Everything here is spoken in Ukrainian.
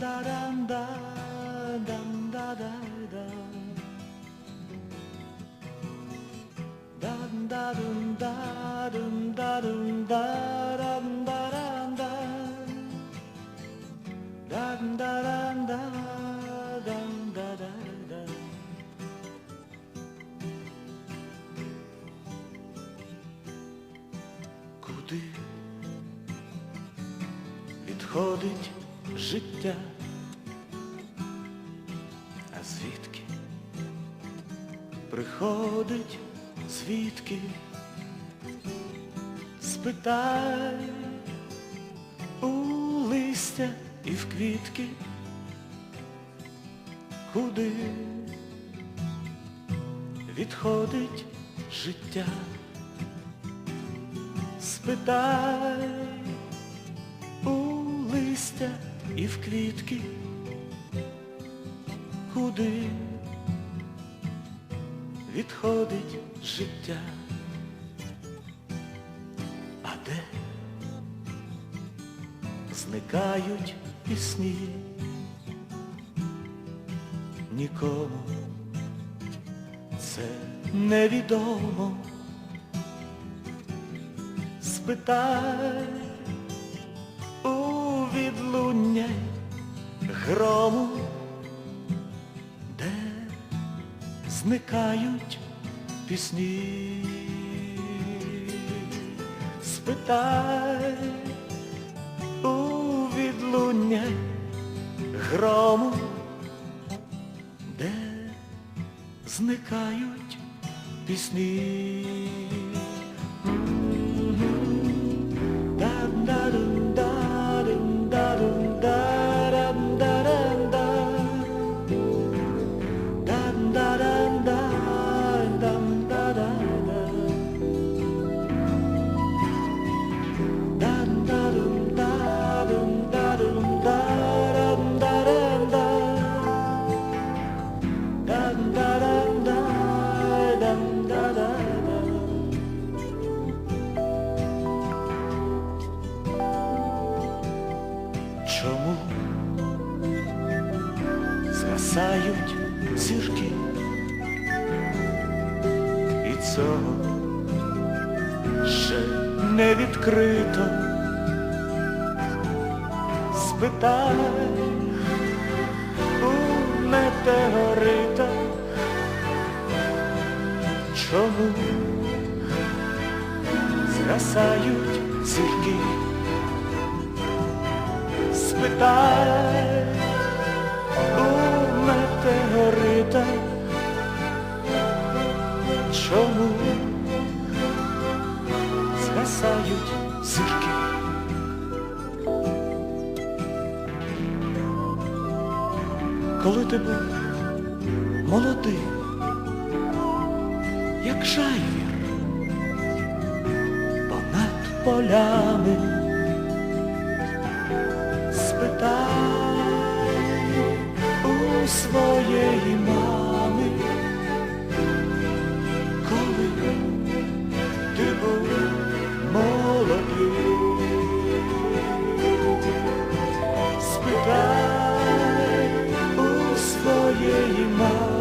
da dam da dam da da dam dam da dum da dum da dum da dam da dam da dam da dam da dam da da da куди відходить життя? А звідки приходить, звідки? Спитай у листя і в квітки, куди відходить життя? Спитай у листя і в квітки, куди відходить життя, а де зникають пісні, нікому це невідомо. Спитай відлуння грому, де зникають пісні. Спитай у відлуння грому, де зникають пісні. Згасають зірки і цього ще не відкрито? Спитай у метеорита, чому згасають зірки? спитай Коли ти був молодий, як жайвір, понад полями спитай у своєї 愿意吗